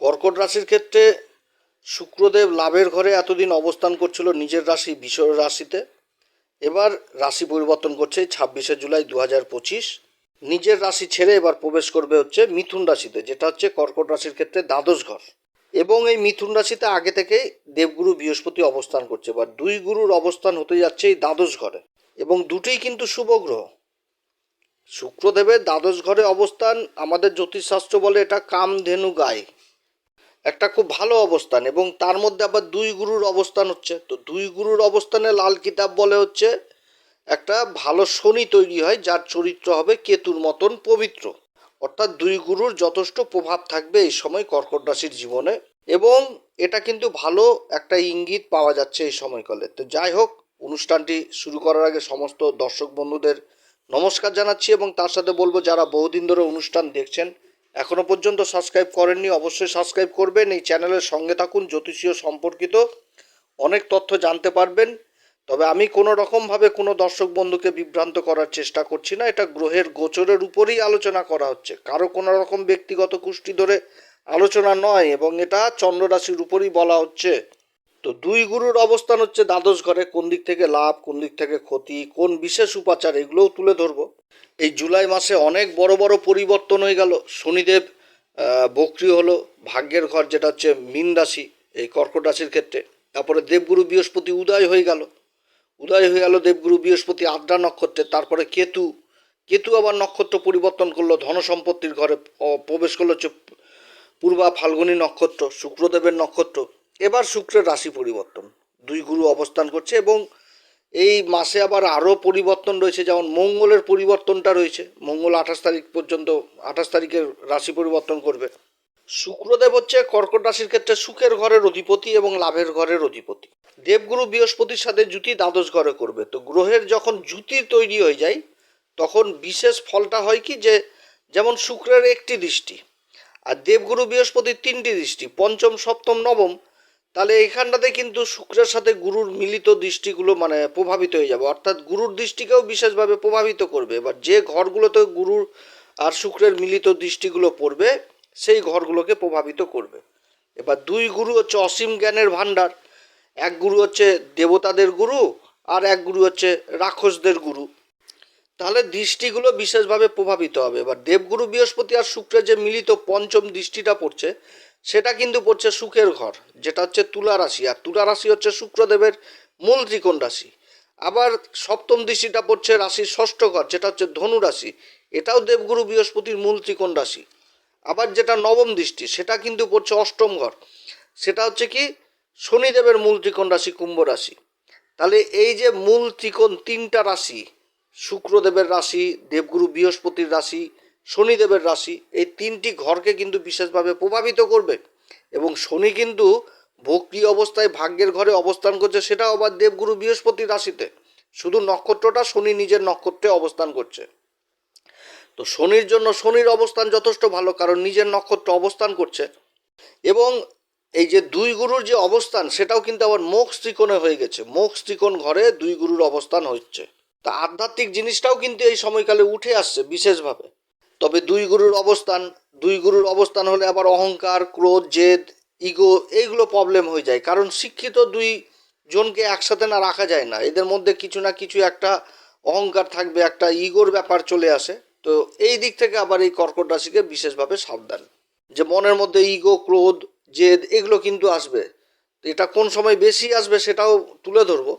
কর্কট রাশির ক্ষেত্রে শুক্রদেব লাভের ঘরে এতদিন অবস্থান করছিল নিজের রাশি বিষয় রাশিতে। এবার রাশি পরিবর্তন করছে ছাব্বিশে জুলাই দু হাজার পঁচিশ। নিজের রাশি ছেড়ে এবার প্রবেশ করবে হচ্ছে মিথুন রাশিতে, যেটা হচ্ছে কর্কট রাশির ক্ষেত্রে দ্বাদশ ঘর। এবং এই মিথুন রাশিতে আগে থেকেই দেবগুরু বৃহস্পতি অবস্থান করছে এবার দুই গুরুর অবস্থান হতে যাচ্ছে এই দ্বাদশ ঘরে। এবং দুটোই কিন্তু শুভ গ্রহ। শুক্রদেবের দ্বাদশ ঘরে অবস্থান আমাদের জ্যোতিষশাস্ত্র বলে এটা কামধেনু গায়ে। একটা খুব ভালো অবস্থান এবং তার মধ্যে আবার দুই গুরুর অবস্থান হচ্ছে। তো দুই গুরুর অবস্থানে লাল কিতাব বলে হচ্ছে, একটা ভালো শনি তৈরি হয়, যার চরিত্র হবে কেতুর মতন পবিত্র। অর্থাৎ দুই গুরুর যথেষ্ট প্রভাব থাকবে এই সময় কর্কট রাশির জীবনে এবং এটা কিন্তু ভালো একটা ইঙ্গিত পাওয়া যাচ্ছে এই সময়কালে। তো যাই হোক, অনুষ্ঠানটি শুরু করার আগে সমস্ত দর্শক বন্ধুদের নমস্কার জানাচ্ছি এবং তার সাথে বলব, যারা বহুদিন ধরে অনুষ্ঠান দেখছেন এখনও পর্যন্ত সাবস্ক্রাইব করেননি, অবশ্যই সাবস্ক্রাইব করবেন। এই চ্যানেলের সঙ্গে থাকুন, জ্যোতিষীয় সম্পর্কিত অনেক তথ্য জানতে পারবেন। তবে আমি কোনো রকমভাবে কোনো দর্শক বন্ধুকে বিভ্রান্ত করার চেষ্টা করছি না। এটা গ্রহের গোচরের উপরেই আলোচনা করা হচ্ছে। কারও কোনো রকম ব্যক্তিগত কুষ্টি ধরে আলোচনা নয় এবং এটা চন্দ্র রাশির উপরেই বলা হচ্ছে। তো দুই গুরুর অবস্থান হচ্ছে দ্বাদশ ঘরে। কোন দিক থেকে লাভ, কোন দিক থেকে ক্ষতি, কোন বিশেষ উপাচার, এগুলোও তুলে ধরবো। এই জুলাই মাসে অনেক বড় বড় পরিবর্তন হয়ে গেল। শনিদেব বক্রি হলো, ভাগ্যের ঘর যেটা হচ্ছে মীন রাশি, এই কর্কট রাশির ক্ষেত্রে। তারপরে দেবগুরু বৃহস্পতি উদয় হয়ে গেল। উদয় হয়ে গেল দেবগুরু বৃহস্পতি আদ্রা নক্ষত্রে। তারপরে কেতু কেতু আবার নক্ষত্র পরিবর্তন করল ধন সম্পত্তির ঘরে প্রবেশ করল হচ্ছে পূর্বা ফাল্গুনী নক্ষত্র, শুক্রদেবের নক্ষত্র। এবার শুক্রের রাশি পরিবর্তন। দুই গুরু অবস্থান করছে এবং এই মাসে আবার আরও পরিবর্তন রয়েছে, যেমন মঙ্গলের পরিবর্তনটা রয়েছে। মঙ্গল আঠাশ তারিখ পর্যন্ত, আঠাশ তারিখের রাশি পরিবর্তন করবে। শুক্রদেব হচ্ছে কর্কট রাশির ক্ষেত্রে সুখের ঘরের অধিপতি এবং লাভের ঘরের অধিপতি। দেবগুরু বৃহস্পতির সাথে জুতি দ্বাদশ ঘরে করবে। তো গ্রহের যখন জুতি তৈরি হয়ে যায়, তখন বিশেষ ফলটা হয় কি যে, যেমন শুক্রের একটি দৃষ্টি আর দেবগুরু বৃহস্পতির তিনটি দৃষ্টি, পঞ্চম, সপ্তম, নবম তাহলে এইখানটাতে কিন্তু শুক্রের সাথে গুরুর মিলিত দৃষ্টিগুলো মানে প্রভাবিত হয়ে যাবে। অর্থাৎ গুরুর দৃষ্টিকেও বিশেষভাবে প্রভাবিত করবে। এবার যে ঘরগুলোতে গুরুর আর শুক্রের মিলিত দৃষ্টিগুলো পড়বে, সেই ঘরগুলোকে প্রভাবিত করবে। এবার দুই গুরু হচ্ছে অসীম জ্ঞানের ভাণ্ডার। এক গুরু হচ্ছে দেবতাদের গুরু আর এক গুরু হচ্ছে রাক্ষসদের গুরু। তাহলে দৃষ্টিগুলো বিশেষভাবে প্রভাবিত হবে। এবার দেবগুরু বৃহস্পতি আর শুক্রের যে মিলিত পঞ্চম দৃষ্টিটা পড়ছে সেটা কিন্তু পড়ছে সুখের ঘর, যেটা হচ্ছে তুলা রাশি, আর তুলা রাশি হচ্ছে শুক্রদেবের মূল ত্রিকোণ রাশি। আবার সপ্তম দৃষ্টিটা পড়ছে রাশির ষষ্ঠ ঘর, যেটা হচ্ছে ধনু রাশি, এটাও দেবগুরু বৃহস্পতির মূল ত্রিকোণ রাশি। আবার যেটা নবম দৃষ্টি, সেটা কিন্তু পড়ছে অষ্টম ঘর, সেটা হচ্ছে কি শনিদেবের মূল ত্রিকোণ রাশি, কুম্ভ রাশি। তাহলে এই যে মূল ত্রিকোণ তিনটা রাশি, শুক্রদেবের রাশি, দেবগুরু বৃহস্পতির রাশি শনিদেবের রাশি, এই তিনটি ঘরকে কিন্তু বিশেষভাবে প্রভাবিত করবে। এবং শনি কিন্তু ভক্তি অবস্থায় ভাগ্যের ঘরে অবস্থান করছে, সেটাও আবার দেবগুরু বৃহস্পতির রাশিতে। শুধু নক্ষত্রটা শনি নিজের নক্ষত্রে অবস্থান করছে। তো শনির জন্য শনির অবস্থান যথেষ্ট ভালো, কারণ নিজের নক্ষত্র অবস্থান করছে। এবং এই যে দুই গুরুর যে অবস্থান, সেটাও কিন্তু আবার মোক্ষ ত্রিকোণে হয়ে গেছে। মোক্ষ ত্রিকোণ ঘরে দুই গুরুর অবস্থান হচ্ছে। তা আধ্যাত্মিক জিনিসটাও কিন্তু এই সময়কালে উঠে আসছে বিশেষভাবে। তবে দুই গুরুর অবস্থান, দুই গুরুর অবস্থান হলে আবার অহংকার, ক্রোধ, জেদ, ইগো এইগুলো প্রবলেম হয়ে যায়। কারণ শিক্ষিত দুই জনকে একসাথে না রাখা যায় না। এদের মধ্যে কিছু না কিছু একটা অহংকার থাকবে, একটা ইগোর ব্যাপার চলে আসে। তো এই দিক থেকে আবার এই কর্কট রাশিকে বিশেষভাবে সাবধান। যে মনের মধ্যে ইগো, ক্রোধ, জেদ, এগুলো কিন্তু আসবে। এটা কোন সময় বেশি আসবে সেটাও তুলে ধরবো।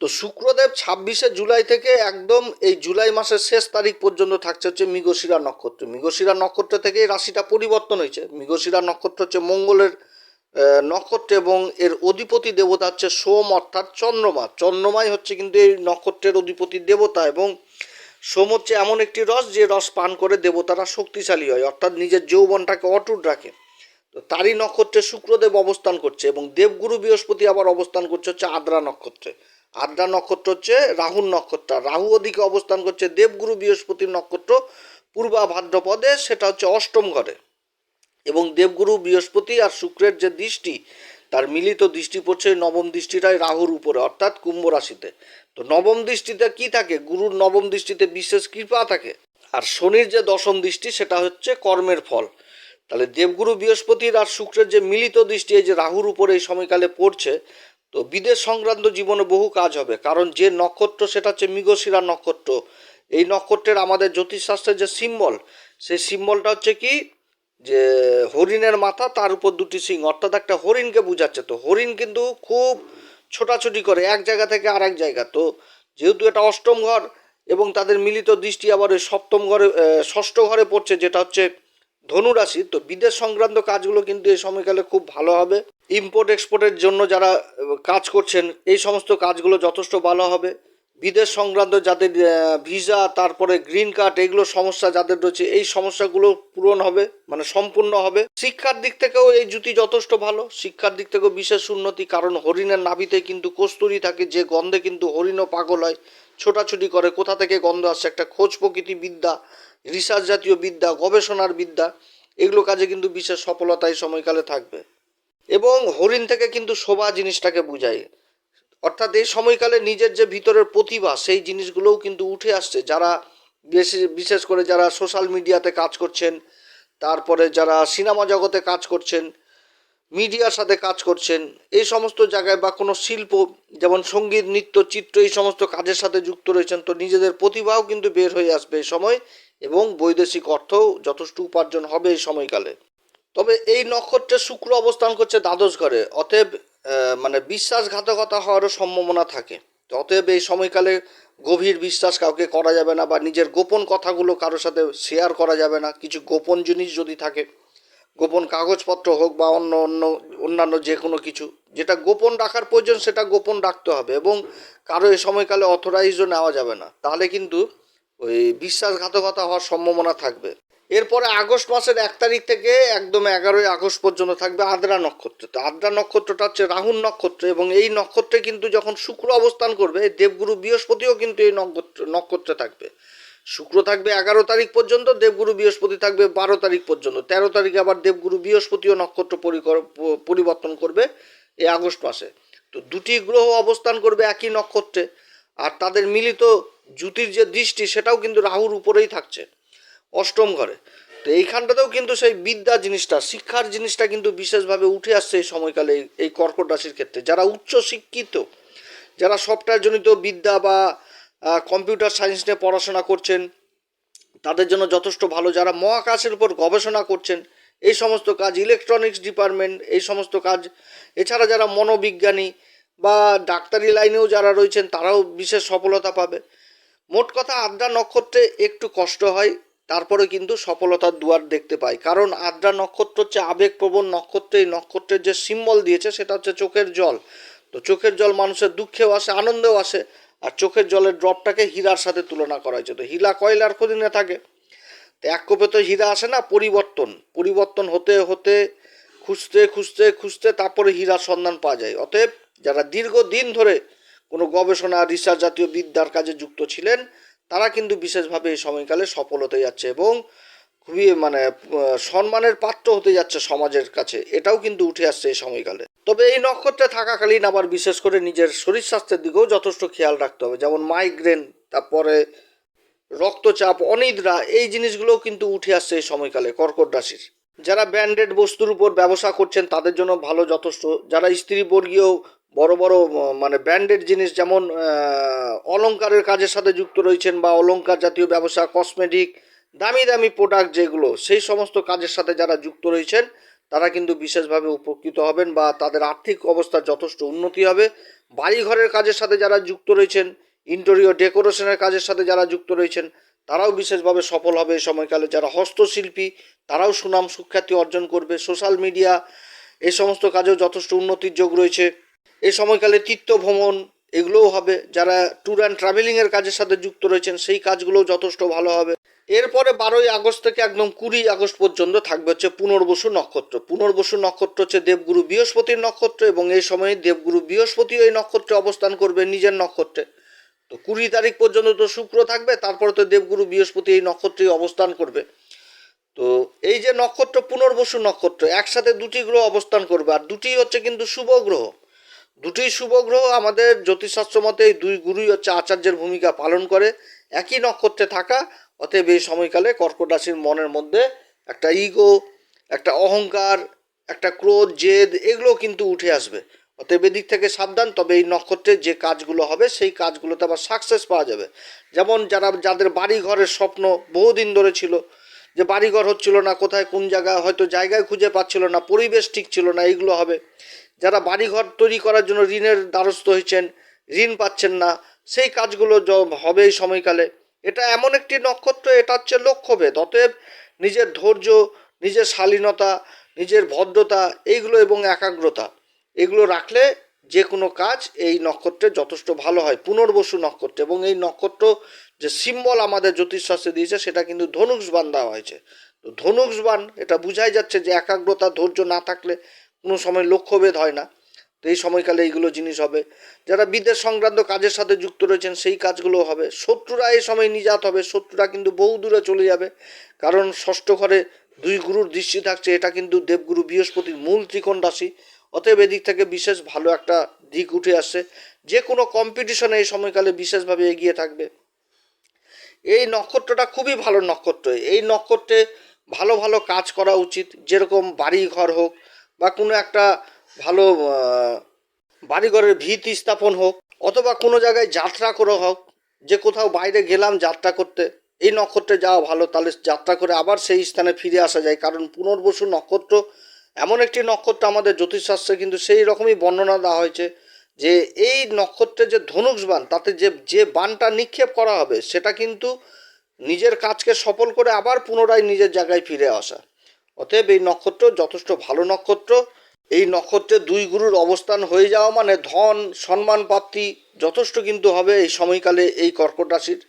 তো শুক্রদেব ছাব্বিশে জুলাই থেকে একদম এই জুলাই মাসের শেষ তারিখ পর্যন্ত থাকছে হচ্ছে মৃগশিরা নক্ষত্র। মৃগশিরা নক্ষত্র থেকে এই রাশিটা পরিবর্তন হয়েছে। মৃগশিরা নক্ষত্র হচ্ছে মঙ্গলের নক্ষত্র এবং এর অধিপতি দেবতা হচ্ছে সোম অর্থাৎ চন্দ্রমা। চন্দ্রমাই হচ্ছে কিন্তু এই নক্ষত্রের অধিপতি দেবতা এবং সোম হচ্ছে এমন একটি রস যে রস পান করে দেবতারা শক্তিশালী হয়, অর্থাৎ নিজের যৌবনটাকে অটুট রাখে। তো তারই নক্ষত্রে শুক্রদেব অবস্থান করছে এবং দেবগুরু বৃহস্পতি আবার অবস্থান করছে হচ্ছে আদ্রা নক্ষত্রে। আদ্রা নক্ষত্র হচ্ছে রাহুর নক্ষত্র। রাহু ওদিকে অবস্থান করছে দেবগুরু বৃহস্পতির নক্ষত্র পূর্বা ভাদ্রপদে, সেটা হচ্ছে অষ্টম ঘরে। এবং দেবগুরু বৃহস্পতি আর শুক্রের যে দৃষ্টি, তার মিলিত দৃষ্টি পড়ছে নবম দৃষ্টিটাই রাহুর উপরে, অর্থাৎ কুম্ভ রাশিতে। তো নবম দৃষ্টিতে কি থাকে? গুরুর নবম দৃষ্টিতে বিশেষ কৃপা থাকে। আর শনির যে দশম দৃষ্টি, সেটা হচ্ছে কর্মের ফল। তাহলে দেবগুরু বৃহস্পতির আর শুক্রের যে মিলিত দৃষ্টি, এই যে রাহুর উপরে এই সময়কালে পড়ছে, তো বিদেশ সংক্রান্ত জীবনে বহু কাজ হবে। কারণ যে নক্ষত্র, সেটা হচ্ছে মৃগশিরা নক্ষত্র। এই নক্ষত্রের আমাদের জ্যোতিষশাস্ত্রের যে সিম্বল, সেই সিম্বলটা হচ্ছে কি? যে হরিণের মাথা, তার উপর দুটি সিং। অর্থাৎ একটা হরিণকে বোঝাচ্ছে। তো হরিণ কিন্তু খুব ছোটাছুটি করে এক জায়গা থেকে আর এক জায়গা। তো যেহেতু এটা অষ্টম ঘর এবং তাদের মিলিত দৃষ্টি আবার ওই সপ্তম ঘরে ষষ্ঠ ঘরে পড়ছে, যেটা হচ্ছে ধনুরাশি, তো বিদেশ সংক্রান্ত কাজগুলো কিন্তু এই সময়কালে খুব ভালো হবে। ইম্পোর্ট এক্সপোর্টের জন্য যারা কাজ করছেন, এই সমস্ত কাজগুলো যথেষ্ট ভালো হবে। বিদেশ সংক্রান্ত যাদের ভিসা তারপরে গ্রিন কার্ড এগুলো সমস্যা যাদের রয়েছে, এই সমস্যাগুলো পূরণ হবে মানে সম্পূর্ণ হবে। শিক্ষার দিক থেকেও এই জুতি যথেষ্ট ভালো। শিক্ষার দিক থেকেও বিশেষ উন্নতি, কারণ হরিণের নাভিতে কিন্তু কস্তুরি থাকে, যে গন্ধে কিন্তু হরিণও পাগল হয়, ছোটাছুটি করে, কোথা থেকে গন্ধ আসছে? একটা খোঁজ প্রকৃতি বিদ্যা রিসার্চ জাতীয় বিদ্যা, গবেষণার বিদ্যা, এগুলো কাজে কিন্তু বিশেষ সফলতা এই সময়কালে থাকবে। এবং হরিণ থেকে কিন্তু শোভা জিনিসটাকে বোঝায়। অর্থাৎ এই সময়কালে নিজের যে ভিতরের প্রতিভা, সেই জিনিসগুলোও কিন্তু উঠে আসছে। যারা বেশি, বিশেষ করে যারা সোশ্যাল মিডিয়াতে কাজ করছেন, তারপরে যারা সিনেমা জগতে কাজ করছেন, মিডিয়ার সাথে কাজ করছেন, এই সমস্ত জায়গায় বা কোনো শিল্প, যেমন সংগীত, নৃত্য, চিত্র, এই সমস্ত কাজের সাথে যুক্ত রয়েছেন, তো নিজেদের প্রতিভাও কিন্তু বের হয়ে আসবে এই সময়। এবং বৈদেশিক অর্থও যথেষ্ট উপার্জন হবে এই সময়কালে। তবে এই নক্ষত্রে শুক্র অবস্থান করছে দ্বাদশ ঘরে, অতএব মানে বিশ্বাসঘাতকতা হওয়ারও সম্ভাবনা থাকে। অতএব এই সময়কালে গভীর বিশ্বাস কাউকে করা যাবে না বা নিজের গোপন কথাগুলো কারোর সাথে শেয়ার করা যাবে না। কিছু গোপন জিনিস যদি থাকে, গোপন কাগজপত্র হোক বা অন্য অন্য, অন্যান্য যে কোনো কিছু, যেটা গোপন রাখার প্রয়োজন সেটা গোপন রাখতে হবে এবং কারও এই সময়কালে অথরাইজও নেওয়া যাবে না। তাহলে কিন্তু ওই বিশ্বাসঘাতকতা হওয়ার সম্ভাবনা থাকবে। এরপরে আগস্ট মাসের এক তারিখ থেকে একদম এগারোই আগস্ট পর্যন্ত থাকবে আদ্রা নক্ষত্র। তো আদ্রা নক্ষত্রটা হচ্ছে রাহুল নক্ষত্র এবং এই নক্ষত্রে কিন্তু যখন শুক্র অবস্থান করবে, দেবগুরু বৃহস্পতিও কিন্তু এই নক্ষত্র, নক্ষত্রে থাকবে। শুক্র থাকবে এগারো তারিখ পর্যন্ত, দেবগুরু বৃহস্পতি থাকবে বারো তারিখ পর্যন্ত। তেরো তারিখে আবার দেবগুরু বৃহস্পতিও নক্ষত্র পরিবর্তন করবে এই আগস্ট মাসে। তো দুটি গ্রহ অবস্থান করবে একই নক্ষত্রে। আর তাদের মিলিত জ্যোতির যে দৃষ্টি, সেটাও কিন্তু রাহুর উপরেই থাকছে অষ্টম ঘরে। তো এইখানটাতেও কিন্তু সেই বিদ্যা জিনিসটা, শিক্ষার জিনিসটা কিন্তু বিশেষভাবে উঠে আসছে এই সময়কালে এই- কর্কট রাশির ক্ষেত্রে। যারা উচ্চ শিক্ষিত, যারা সফটওয়্যার জনিত বিদ্যা বা কম্পিউটার সায়েন্স নিয়ে পড়াশোনা করছেন, তাদের জন্য যথেষ্ট ভালো। যারা মহাকাশের উপর গবেষণা করছেন, এই সমস্ত কাজ, ইলেকট্রনিক্স ডিপার্টমেন্ট, এই সমস্ত কাজ, এছাড়া যারা মনোবিজ্ঞানী বা ডাক্তারি লাইনেও যারা রয়েছেন, তারাও বিশেষ সফলতা পাবে। মোট কথা আদ্রা নক্ষত্রে একটু কষ্ট হয়, তারপরে কিন্তু সফলতার দুয়ার দেখতে পাই। কারণ আদ্রা নক্ষত্র হচ্ছে আবেগপ্রবণ নক্ষত্র, এই নক্ষত্রের যে সিম্বল দিয়েছে, সেটা হচ্ছে চোখের জল। তো চোখের জল মানুষের দুঃখেও আসে, আনন্দেও আসে, আর চোখের জলের ড্রপটাকে হীরার সাথে তুলনা করা হয়েছে। তো হীরা কয়লার খদিনে থাকে। তো এক কোপে তো হীরা আসে না, পরিবর্তন। পরিবর্তন হতে হতে, খুঁজতে খুঁজতে খুঁজতে তারপরে হীরার সন্ধান পাওয়া যায়। অতএব যারা দীর্ঘদিন ধরে কোনো গবেষণা রিসার্চ জাতীয় বিদ্যার কাজে যুক্ত ছিলেন, তারা কিন্তু বিশেষভাবে এই সময়কালে সফল হতে যাচ্ছে এবং খুবই মানে সম্মানের পাত্র হতে যাচ্ছে সমাজের কাছে। এটাও কিন্তু উঠে আসছে এই সময়কালে। তবে এই নক্ষত্রে থাকাকালীন আবার বিশেষ করে নিজের শরীর স্বাস্থ্যের দিকেও যথেষ্ট খেয়াল রাখতে হবে। যেমন মাইগ্রেন তারপরে রক্তচাপ, অনিদ্রা, এই জিনিসগুলোও কিন্তু উঠে আসছে এই সময়কালে কর্কট রাশির। যারা ব্র্যান্ডেড বস্তুর উপর ব্যবসা করছেন, তাদের জন্য ভালো যথেষ্ট। যারা স্ত্রীবর্গীয় বড় বড় মানে ব্র্যান্ডেড জিনিস যেমন আহ, অলংকারের কাজের সাথে যুক্ত রয়েছেন বা অলংকার জাতীয় ব্যবসা কসমেটিক দামি দামি প্রোডাক্ট যেগুলো সেই সমস্ত কাজের সাথে যারা যুক্ত রয়েছেন তারা কিন্তু বিশেষভাবে উপকৃত হবেন বা তাদের আর্থিক অবস্থার যথেষ্ট উন্নতি হবে। বাড়িঘরের কাজের সাথে যারা যুক্ত রয়েছেন ইন্টেরিয়র ডেকোরেশনের কাজের সাথে যারা যুক্ত রয়েছেন তারাও বিশেষভাবে সফল হবে এই সময়কালে। যারা হস্তশিল্পী তারাও সুনাম সুখ্যাতি অর্জন করবে। সোশ্যাল মিডিয়া এই সমস্ত কাজেও যথেষ্ট উন্নতির যোগ রয়েছে। এই সময়কালে তীর্থ ভ্রমণ এগুলোও হবে। যারা ট্যুর অ্যান্ড ট্রাভেলিংয়ের কাজের সাথে যুক্ত রয়েছেন, সেই কাজগুলোও যথেষ্ট ভালো হবে। এরপরে বারোই আগস্ট থেকে একদম কুড়ি আগস্ট পর্যন্ত থাকবে হচ্ছে পুনর্বসু নক্ষত্র। পুনর্বসু নক্ষত্র হচ্ছে দেবগুরু বৃহস্পতির নক্ষত্র এবং এই সময়ে দেবগুরু বৃহস্পতিও এই নক্ষত্রে অবস্থান করবে নিজের নক্ষত্রে। তো কুড়ি তারিখ পর্যন্ত তো শুক্র থাকবে, তারপরে তো দেবগুরু বৃহস্পতি এই নক্ষত্রে অবস্থান করবে। তো এই যে নক্ষত্র, পুনর্বসু নক্ষত্র, একসাথে দুটি গ্রহ অবস্থান করবে। আর দুটি হচ্ছে কিন্তু শুভ গ্রহ। দুটি শুভ গ্রহ আমাদের জ্যোতিষশাস্ত্র মতে এই দুই গুরুই হচ্ছে আচার্যের ভূমিকা পালন করে। একই নক্ষত্রে থাকা, অতএব এই সময়কালে কর্কট রাশির মনের মধ্যে একটা ইগো একটা অহংকার, একটা ক্রোধ, জেদ এগুলো কিন্তু উঠে আসবে। অতএব এদিক থেকে সাবধান, তবে এই নক্ষত্রে যে কাজগুলো হবে সেই কাজগুলোতে আবার সাকসেস পাওয়া যাবে। যেমন যারা, যাদের বাড়ি ঘরের স্বপ্ন বহুদিন ধরে ছিল, যে বাড়িঘর হচ্ছিল না, কোথায় কোন জায়গায় হয়তো জায়গায় খুঁজে পাচ্ছিল না, পরিবেশ ঠিক ছিল না এইগুলো হবে। যারা বাড়িঘর তৈরি করার জন্য ঋণের দ্বারস্থ হয়েছেন, ঋণ পাচ্ছেন না, সেই কাজগুলো হবে এই সময়কালে। এটা এমন একটি নক্ষত্র, এটা হচ্ছে লক্ষ্যভেদ। অতএব নিজের ধৈর্য, নিজের শালীনতা, নিজের ভদ্রতা, এইগুলো এবং একাগ্রতা, এগুলো রাখলে যে কোনো কাজ এই নক্ষত্রে যথেষ্ট ভালো হয়। পুনর্বসু নক্ষত্র এবং এই নক্ষত্র যে সিম্বল আমাদের জ্যোতিষশাস্ত্রে দিয়েছে, সেটা কিন্তু ধনুষবান দেওয়া হয়েছে। তো ধনুষবান এটা বুঝাই যাচ্ছে যে একাগ্রতা, ধৈর্য না থাকলে কোনো সময় লক্ষ্যভেদ হয় না। তো এই সময়কালে এইগুলো জিনিস হবে। যারা বিদেশ সংক্রান্ত কাজের সাথে যুক্ত রয়েছেন, সেই কাজগুলো হবে। শত্রুরা এই সময় নিজাত হবে। শত্রুরা কিন্তু বহু দূরে চলে যাবে। কারণ ষষ্ঠ ঘরে দুই গুরুর দৃষ্টি থাকছে। এটা কিন্তু দেবগুরু বৃহস্পতির মূল ত্রিকোণ রাশি অতএব এদিক থেকে বিশেষ ভালো একটা দিক উঠে আসছে। যে কোনো কম্পিটিশনে এই সময়কালে বিশেষভাবে এগিয়ে থাকবে। এই নক্ষত্রটা খুবই ভালো নক্ষত্র। এই নক্ষত্রে ভালো ভালো কাজ করা উচিত। যেরকম বাড়ি ঘর হোক বা কোনো একটা ভালো বাড়িঘরের ভিত স্থাপন হোক, অথবা কোনো জায়গায় যাত্রা করে হোক, যে কোথাও বাইরে গেলাম যাত্রা করতে, এই নক্ষত্রে যাওয়া ভালো, তাহলে যাত্রা করে আবার সেই স্থানে ফিরে আসা যায়। কারণ পুনর্বসু নক্ষত্র এমন একটি নক্ষত্র আমাদের জ্যোতিষশাস্ত্রে কিন্তু সেই রকমই বর্ণনা দেওয়া হয়েছে যে এই নক্ষত্রে যে ধনুষ বান, তাতে যে যে বানটা নিক্ষেপ করা হবে, সেটা কিন্তু নিজের কাজকে সফল করে আবার পুনরায় নিজের জায়গায় ফিরে আসা। অতএব এই নক্ষত্র যথেষ্ট ভালো নক্ষত্র। এই নক্ষত্রে দুই গুরুর অবস্থান হয়ে যাওয়া মানে ধন, সম্মান প্রাপ্তি যথেষ্ট কিন্তু হবে এই সময়কালে এই কর্কট রাশির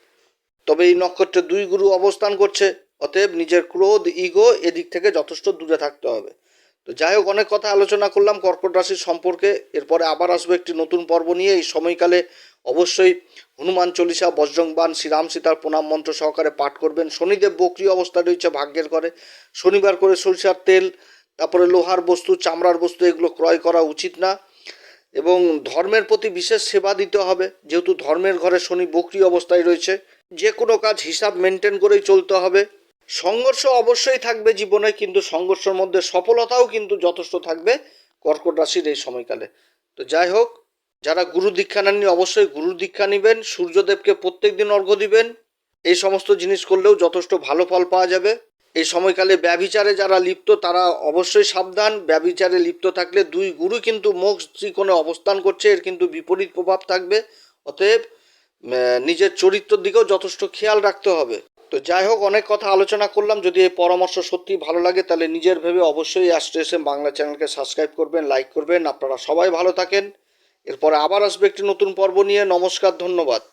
তবে এই নক্ষত্রে দুই গুরু অবস্থান করছে, অতএব নিজের ক্রোধ, ইগো এদিক থেকে যথেষ্ট দূরে থাকতে হবে। তো যাই হোক, অনেক কথা আলোচনা করলাম কর্কট রাশির সম্পর্কে। এরপরে আবার আসব একটি নতুন পর্ব নিয়ে। এই সময়কালে অবশ্যই হনুমান চল্লিশা বজ্রংবান শ্রীরাম সীতার প্রণাম মন্ত্র সহকারে পাঠ করবেন। শনিদেব বক্রি অবস্থা রয়েছে, ভাগ্যের করে শনিবার করে সরিষার তেল, তারপরে লোহার বস্তু, চামড়ার বস্তু, এগুলো ক্রয় করা উচিত না। এবং ধর্মের প্রতি বিশেষ সেবা দিতে হবে। যেহেতু ধর্মের ঘরে শনি বক্রি অবস্থায় রয়েছে যে কোনো কাজ হিসাব মেনটেন করেই চলতে হবে। সংঘর্ষ অবশ্যই থাকবে জীবনে, কিন্তু সংঘর্ষের মধ্যে সফলতাও কিন্তু যথেষ্ট থাকবে কর্কট রাশির এই সময়কালে। তো যাই হোক যারা গুরু দীক্ষা নেননি অবশ্যই গুরু দীক্ষা নেবেন, সূর্যদেবকে প্রত্যেক দিন অর্ঘ্য দিবেন। এই সমস্ত জিনিস করলেও যথেষ্ট ভালো ফল পাওয়া যাবে। এই সময়কালে ব্যভিচারে যারা লিপ্ত, তারা অবশ্যই সাবধান। ব্যভিচারে লিপ্ত থাকলে দুই গুরু কিন্তু মোক্ষ ত্রিকোণে অবস্থান করছে, এর কিন্তু বিপরীত প্রভাব থাকবে। অতএব নিজের চরিত্রের দিকেও যথেষ্ট খেয়াল রাখতে হবে। তো যাই হোক, অনেক কথা আলোচনা করলাম। যদি এই পরামর্শ সত্যি ভালো লাগে, তাহলে নিজের ভেবে অবশ্যই অ্যাস্ট্রো এস এম বাংলা চ্যানেলকে সাবস্ক্রাইব করবেন, লাইক করবেন। আপনারা সবাই ভালো থাকেন। এরপরে আবার আসবে একটি নতুন পর্ব নিয়ে। নমস্কার ধন্যবাদ।